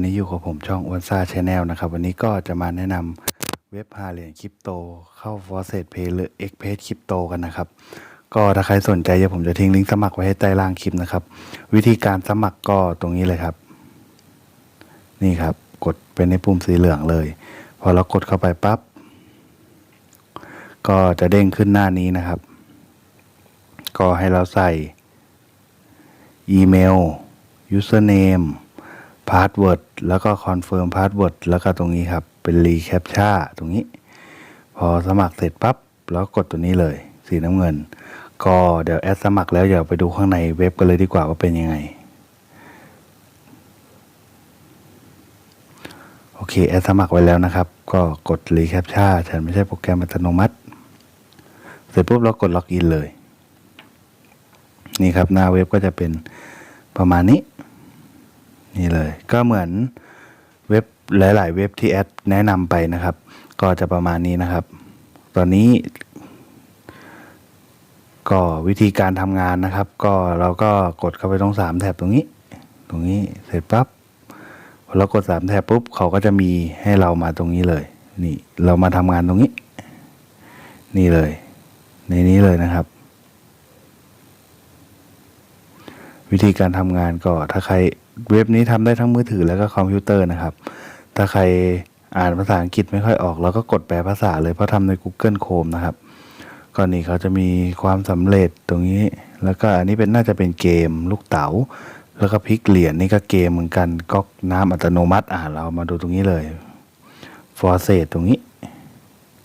วันนี้อยู่กับผมช่องอ้วนซ่าชาแนลนะครับ วันนี้ก็จะมาแนะนำเว็บหาเหรียญคริปโต เข้า f o r c e Pay หรือ x p a y คริปโตกันนะครับ ก็ถ้าใครสนใจเดี๋ยวผมจะทิ้งลิงก์สมัครไว้ให้ใต้ล่างคลิปนะครับ วิธีการสมัครก็ตรงนี้เลยครับ นี่ครับ กดเป็นในปุ่มสีเหลืองเลย พอเรากดเข้าไปปั๊บก็จะเด้งขึ้นหน้านี้นะครับ ก็ให้เราใส่อีเมล username พาสเวิร์ดแล้วก็คอนเฟิร์มพาสเวิร์ดแล้วก็ตรงนี้ครับ เป็นรีแคปชั่ตรงนี้ พอสมัครเสร็จปั๊บแล้วกดตัวนี้เลย สีน้ำเงิน ก็เดี๋ยวแอดสมัครแล้วเดี๋ยวไปดูข้างในเว็บกันเลยดีกว่าว่าเป็นยังไง โอเค แอดสมัครไว้แล้วนะครับ ก็กดรีแคปชั่ฉันไม่ใช่โปรแกรมอัตโนมัติ เสร็จปุ๊บเรากดล็อกอินเลย นี่ครับหน้าเว็บก็จะเป็นประมาณนี้ นี่เลย ก็เหมือนเว็บหลาย ๆ เว็บที่แอดแนะนำไปนะครับ ก็จะประมาณนี้นะครับ ตอนนี้ ก็วิธีการทำงานนะครับ ก็เราก็กดเข้าไปตรงสามแถบตรงนี้ ตรงนี้เสร็จปั๊บพอเรากดสามแถบปุ๊บเขาก็จะมีให้เรามาตรงนี้เลย นี่เรามาทำงานตรงนี้ นี่เลย ในนี้เลยนะครับวิธีการทำงานก็ถ้าใคร เว็บนี้ทำได้ทั้งมือถือแล้วก็คอมพิวเตอร์นะครับ ถ้าใครอ่านภาษาอังกฤษไม่ค่อยออก เราก็กดแปลภาษาเลยเพราะทำใน Google Chrome นะครับก็นี่เขาจะมีความสำเร็จตรงนี้ แล้วก็อันนี้เป็นน่าจะเป็นเกมลูกเต๋า แล้วก็พลิกเหรียญนี่ก็เกมเหมือนกันก๊อกน้ำอัตโนมัติอ่าเรามาดูตรงนี้เลยฟอร์เซตตรงนี้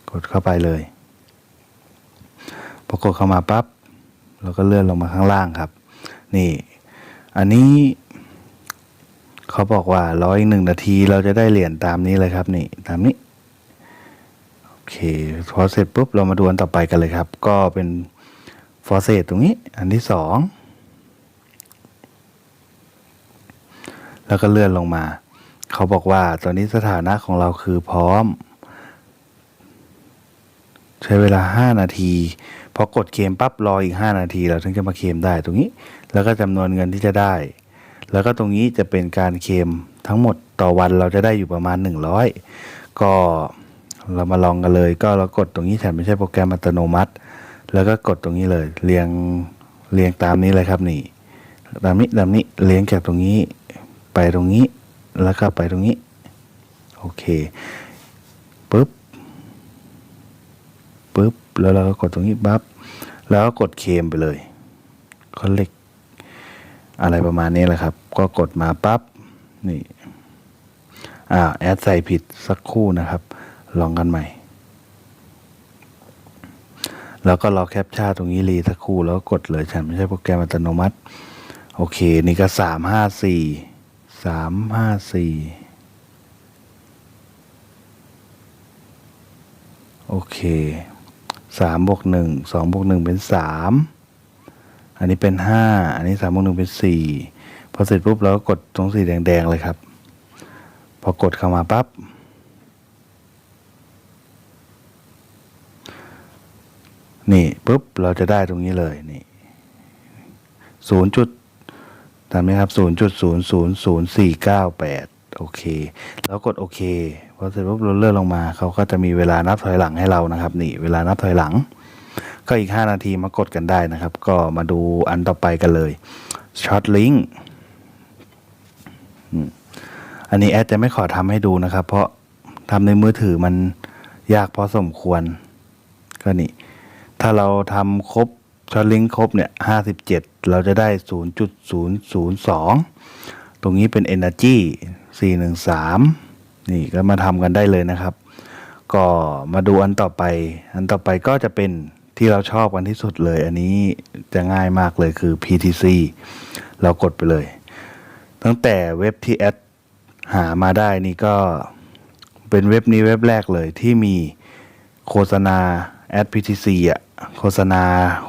กดเข้าไปเลยพอกดเข้ามาปั๊บเราก็เลื่อนลงมาข้างล่างครับ นี่ อันนี้ เขาบอกว่าร้อยหนึ่งนาทีเราจะได้เหรียญตามนี้เลยครับนี่ตามนี้โอเคพอเสร็จปุ๊บเรามาดูอันต่อไปกันเลยครับ ก็เป็นฟอร์เซตตรงนี้ อันที่สองแล้วก็เลื่อนลงมา เขาบอกว่าตอนนี้สถานะของเราคือพร้อม ใช้เวลาห้านาทีพอกดเคมปั๊บรออีกห้านาที เราถึงจะมาเคมได้ตรงนี้ แล้วก็จำนวนเงินที่จะได้ แล้วก็ตรงนี้จะเป็นการเคลมทั้งหมดต่อวันเราจะได้อยู่ประมาณ 100 ก็เรามาลองกันเลย ก็เรากดตรงนี้ฉันไม่ใช่โปรแกรมอัตโนมัติ แล้วก็กดตรงนี้เลย เรียงเรียงตามนี้เลยครับนี่ตามนี้ตามนี้เรียงจากตรงนี้ไปตรงนี้แล้วก็ไปตรงนี้ โอเคปุ๊บปุ๊บแล้วเราก็กดตรงนี้ปั๊บแล้วก็กดเคลมไปเลยคอนเลก อะไรประมาณนี้แหละครับ ก็กดมาปั๊บนี่อ่าแอดใส่ผิดสักครู่นะครับ ลองกันใหม่ แล้วก็รอแคปชั่นตรงนี้รีสักครู่แล้วก็กดเลยฉันไม่ใช่โปรแกรมอัตโนมัติ โอเค นี่ก็สามห้าสี่สามห้าสี่โอเคสามบวกหนึ่งสองบวกหนึ่งเป็นสาม อันนี้เป็นห้าอันนี้สามบวกหนึ่งเป็นสี่พอเสร็จปุ๊บเราก็กดตรงสีแดงๆเลยครับ พอกดเข้ามาปั๊บนี่ปุ๊บเราจะได้ตรงนี้เลยนี่ศูนย์จุดตามนี้ครับศูนย์จุดศูนย์ศูนย์ศูนย์สี่เก้าแปดโอเค แล้วกดโอเคพอเสร็จปุ๊บเราเลื่อนลงมา เขาก็จะมีเวลานับถอยหลังให้เรานะครับ นี่ เวลานับถอยหลัง ก็อีก 5 นาทีมากดกันได้นะครับ ก็มาดูอันต่อไปกันเลยช็อตลิงก์อันนี้แอดจะไม่ขอทำให้ดูนะครับ เพราะทำในมือถือมันยากพอสมควร ก็นี่ ถ้าเราทำครบช็อตลิงก์ครบเนี่ย 57 เราจะได้ 0.002 ตรงนี้เป็น Energy 413 นี่ก็มาทำกันได้เลยนะครับ ก็มาดูอันต่อไป อันต่อไปก็จะเป็น ที่เราชอบกันที่สุดเลย อันนี้จะง่ายมากเลยคือ PTC เรากดไปเลย ตั้งแต่เว็บที่แอดหามาได้นี่ก็เป็นเว็บนี้เว็บแรกเลยที่มีโฆษณาแอด PTC อะโฆษณา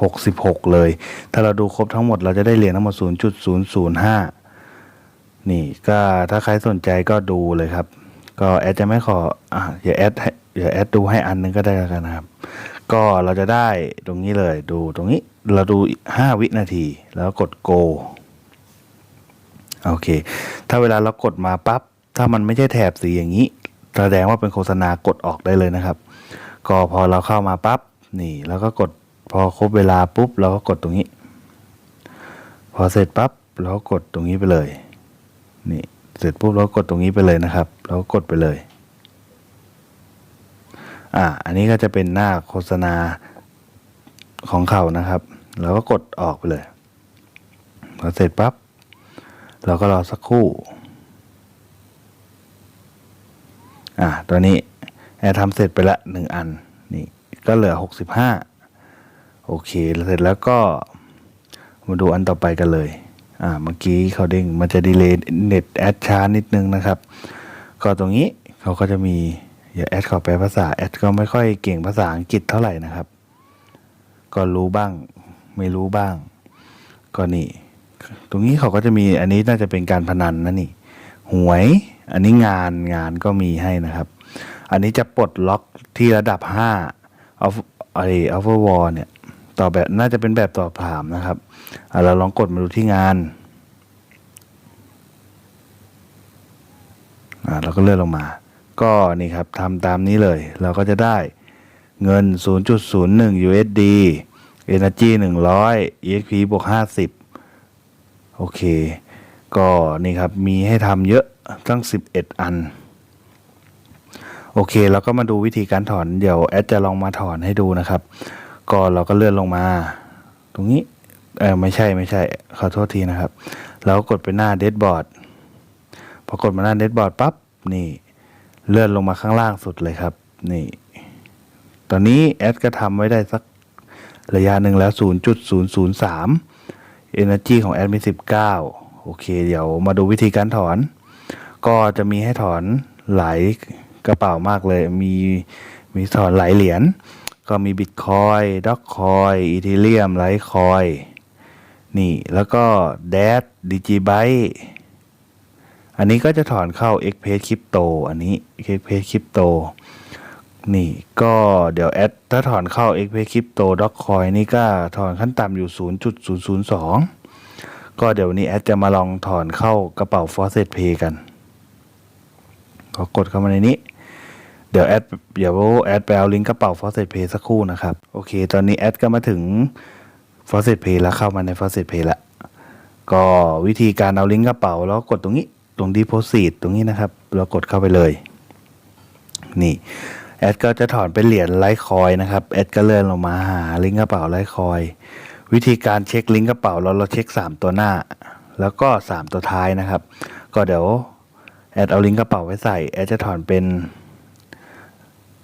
66 เลย ถ้าเราดูครบทั้งหมดเราจะได้เหรียญทั้งหมด 0.005 นี่ก็ถ้าใครสนใจก็ดูเลยครับ ก็แอดจะไม่ขออะอย่าแอดให้อย่าแอดดูให้อันนึงก็ได้แล้วกันนะครับ ก็เราจะได้ตรงนี้เลยดูตรงนี้เราดู 5 วินาที แล้วกด go โอเค ถ้าเวลาเรากดมาปั๊บถ้ามันไม่ใช่แถบสีอย่างนี้แสดงว่าเป็นโฆษณากดออกได้เลยนะครับ ก็พอเราเข้ามาปั๊บนี่แล้วก็กดพอครบเวลาปุ๊บเราก็กดตรงนี้ พอเสร็จปั๊บเราก็กดตรงนี้ไปเลย นี่เสร็จปุ๊บเราก็กดตรงนี้ไปเลยนะครับ เราก็กดไปเลย อ่าอันนี้ก็จะเป็นหน้าโฆษณาของเขานะครับเราก็กดออกไปเลยพอเสร็จปั๊บเราก็รอสักครู่ อ่าตัวนี้แอร์ทำเสร็จไปละหนึ่งอัน นี่ ก็เหลือหกสิบห้าโอเค เสร็จแล้วก็มาดูอันต่อไปกันเลย อ่า เมื่อกี้เขาเด้งมันจะดีเลย์เน็ตแอดช้านิดนึงนะครับ ก็ตรงนี้เขาก็จะมี อย่าแอดเขาแปลภาษาแอดก็ไม่ค่อยเก่งภาษาอังกฤษเท่าไหร่นะครับ ก็รู้บ้าง ไม่รู้บ้าง ก็นี่ ตรงนี้เขาก็จะมีอันนี้น่าจะเป็นการพนันนะนี่ หวย อันนี้งานงานก็มีให้นะครับ อันนี้จะปลดล็อกที่ระดับห้าเอาไออัลฟวอร์วอเนี่ยต่อแบบน่าจะเป็นแบบต่อบถามนะครับเราลองกดมาดูที่งานอ่าเราก็เลื่อนลงมา ก็นี่ครับทำตามนี้เลย เราก็จะได้เงิน 0.01 USD Energy 100 EXP บวก 50 โอเค ก็นี่ครับ มีให้ทำเยอะตั้ง 11 อัน โอเคเราก็มาดูวิธีการถอน เดี๋ยวแอดจะลองมาถอนให้ดูนะครับ ก็เราก็เลื่อนลงมา ตรงนี้ เออไม่ใช่ไม่ใช่ ขอโทษทีนะครับเราก็กดไปหน้าเด b บอร์ด พอกดมาหน้าเด b บอร์ดปั๊บ นี่ เลื่อนลงมาข้างล่างสุดเลยครับ นี่ ตอนนี้แอดก็ทำไว้ได้สักระยะหนึ่งแล้ว 0.003 Energy ของแอดมี 19 โอเค เดี๋ยวมาดูวิธีการถอน ก็จะมีให้ถอนหลายกระเป๋ามากเลย มีมีถอนหลายเหรียญ ก็มีบิตคอยด็อกคอยอีเทเรียมไลท์คอยนี่ แล้วก็แดดดิจิไบ อันนี้ก็จะถอนเข้า x p a c e Crypto อันนี้ x p a c e Crypto นี่ก็เดี๋ยวแอดถ้าถอนเข้า x p a c e Crypto d o c c o i n นี่ก็ถอนขั้นต่ำอยู่ 0.002 ก็เดี๋ยวนี้แอดจะมาลองถอนเข้ากระเป๋า Faucet Pay กันก็กดเข้ามาในนี้ เดี๋ยวแอดเดี๋ยวแอดไปเอาลิงก์กระเป๋า Faucet Pay สักครู่นะครับ โอเค ตอนนี้แอดก็มาถึง Faucet Pay แล้วเข้ามาใน Faucet Pay แล้วก็วิธีการเอาลิงก์กระเป๋าแล้วกดตรงนี้ ตรง Deposit ตรงนี้นะครับ เรากดเข้าไปเลย นี่แอดก็จะถอนเป็นเหรียญไลท์คอยนะครับแอดก็เลื่อนลงมาหาลิงก์กระเป๋าไลท์คอยวิธีการเช็คลิงก์กระเป๋าเราเราเช็ค 3 ตัวหน้า แล้วก็ 3 ตัวท้ายนะครับ ก็เดี๋ยวแอดเอาลิงก์กระเป๋าไว้ใส่แอดจะถอนเป็น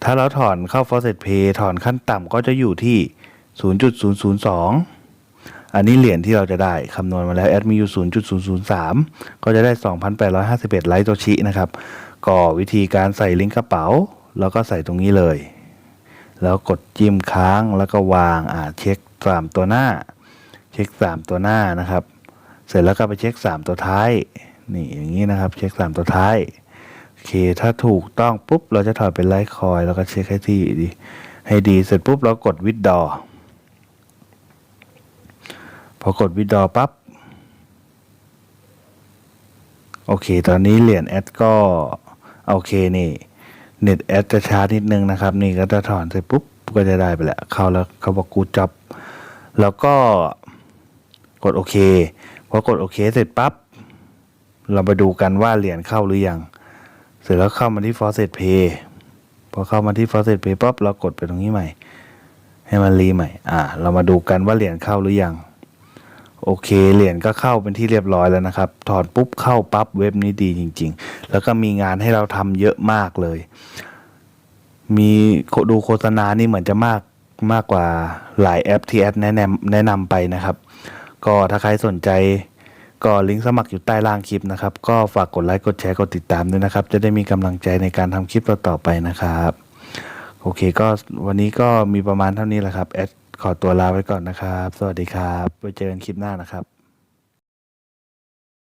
ถ้าเราถอนเข้า Faucet Pay ถอนขั้นต่ำก็จะอยู่ที่ 0.002 อันนี้เหรียญที่เราจะได้คำนวณมาแล้วแอดมีอยู่ 0.003 ก็จะได้ 2,851 ไลท์โตชินะครับ ก็วิธีการใส่ลิงก์กระเป๋า แล้วก็ใส่ตรงนี้เลย แล้วกดจิ้มค้างแล้วก็วางอ่าเช็คสามตัวหน้า เช็คสามตัวหน้านะครับ เสร็จแล้วก็ไปเช็คสามตัวท้ายนี่อย่างนี้นะครับ เช็คสามตัวท้ายโอเคถ้าถูกต้องปุ๊บเราจะถอดเป็นไลท์คอยแล้วก็เช็คให้ที่ดีให้ดีเสร็จปุ๊บเรากดวิดดอ พอกดวิดดอปั๊บโอเค ตอนนี้เหรียญแอดก็โอเคนี่เน็ตแอดจะช้านิดนึงนะครับ นี่ก็จะถอนเสร็จปุ๊บก็จะได้ไปแล้วเข้าแล้วเขาบอกกูจับ แล้วก็กดโอเคพอกดโอเคเสร็จปั๊บเราไปดูกันว่าเหรียญเข้าหรือยัง เสร็จแล้วเข้ามาที่ Faucet Pay พอเข้ามาที่ Faucet Pay ปั๊บเรากดไปตรงนี้ใหม่ ให้มันรีใหม่ อ่า เรามาดูกันว่าเหรียญเข้าหรือยัง โอเคเหรียญก็เข้าเป็นที่เรียบร้อยแล้วนะครับ ถอนปุ๊บเข้าปั๊บเว็บนี้ดีจริง ๆ แล้วก็มีงานให้เราทำเยอะมากเลย มีดูโฆษณานี่เหมือนจะมากมากกว่าหลายแอปที่แอดแนะนำแนะนำไปนะครับ ก็ถ้าใครสนใจก็ลิงก์สมัครอยู่ใต้ล่างคลิปนะครับ ก็ฝากกดไลค์กดแชร์กดติดตามด้วยนะครับ จะได้มีกำลังใจในการทำคลิปต่อๆไปนะครับ โอเคก็วันนี้ก็มีประมาณเท่านี้แหละครับแอด ขอตัวลาไว้ก่อนนะครับ สวัสดีครับไว้เจอกันคลิปหน้านะครับ